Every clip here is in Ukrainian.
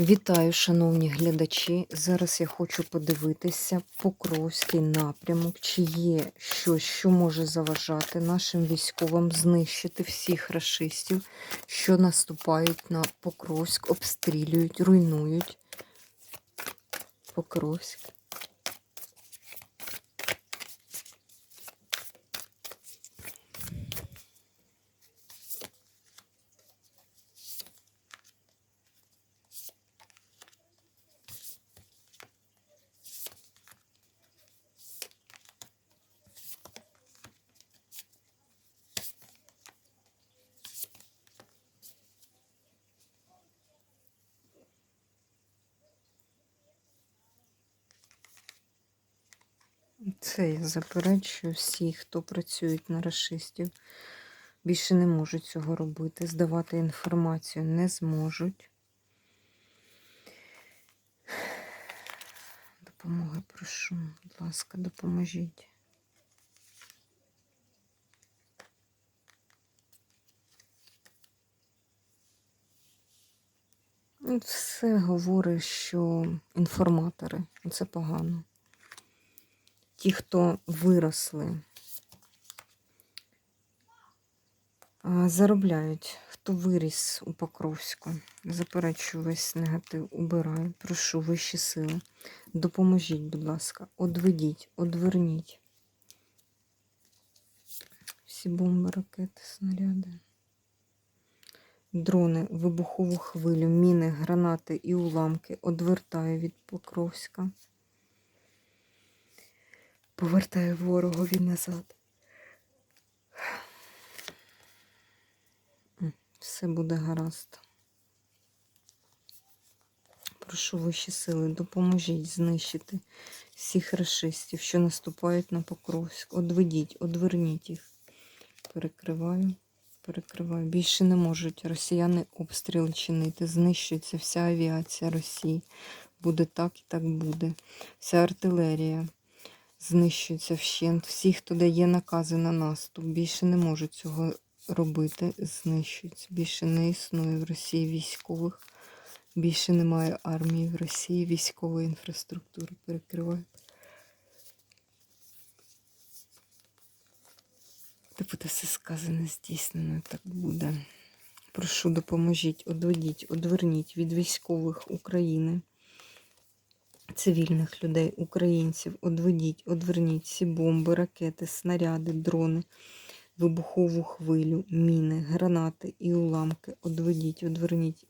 Вітаю, шановні глядачі. Зараз я хочу подивитися Покровський напрямок, чи є щось, що може заважати нашим військовим знищити всіх расистів, що наступають на Покровськ, обстрілюють, руйнують. Покровськ. Це я заперечую всі, хто працюють на расистів. Більше не можуть цього робити. Здавати інформацію не зможуть. Допомоги прошу, будь ласка, допоможіть. Ну, Все говорить, що інформатори це погано. Ті, хто виросли, заробляють, хто виріс у Покровську. Заперечую весь негатив, убираю. Прошу вищі сили. Допоможіть, будь ласка, одведіть, одверніть. Всі бомби, ракети, снаряди. Дрони, вибухову хвилю, міни, гранати і уламки одвертаю від Покровська. Повертаю ворогові назад. Все буде гаразд. Прошу вищі сили, допоможіть знищити всіх расистів, що наступають на Покровськ. Одведіть, одверніть їх. Перекриваю, перекриваю. Більше не можуть росіяни обстріли чинити. Знищується вся авіація Росії. Буде так і так буде. Вся артилерія знищується вщент. Всі, хто дає накази на наступ, більше не можуть цього робити. Знищуються. Більше не існує в Росії військових. Більше немає армії в Росії, військової інфраструктури перекриваю. Та буде все сказане, здійснено, так буде. Прошу, допоможіть, одведіть, одверніть від військових України, цивільних людей, українців, одведіть, одверніть всі бомби, ракети, снаряди, дрони, вибухову хвилю, міни, гранати і уламки. Одведіть, одверніть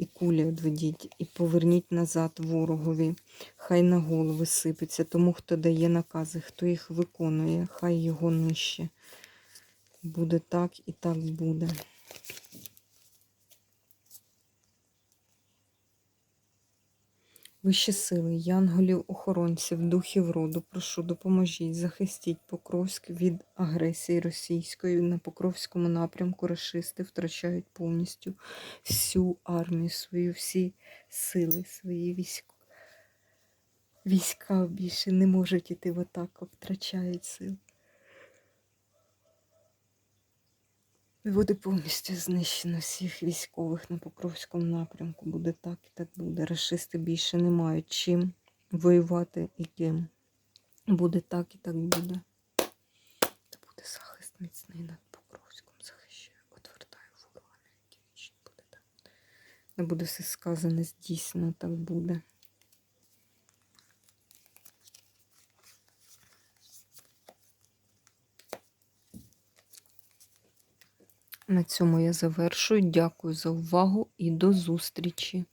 і кулі одведіть, і поверніть назад ворогові. Хай на голови сипеться тому, хто дає накази, хто їх виконує, хай його нижче. Буде так і так буде. Вищі сили, янголів, охоронців, духів роду, прошу, допоможіть, захистіть Покровськ від агресії російської. На Покровському напрямку рашисти втрачають повністю всю армію свою, всі сили, свої війська. Війська більше не можуть іти в атаку, втрачають сил. Буде повністю знищено всіх військових на Покровському напрямку. Буде так і так буде. Рашисти більше не мають чим воювати і ким. Буде так і так буде. Та буде захист міцний над Покровськом. Захищаю, отвертаю ворога, вічні буде так. Не буде все сказане, здійснено, так буде. На цьому я завершую. Дякую за увагу і до зустрічі!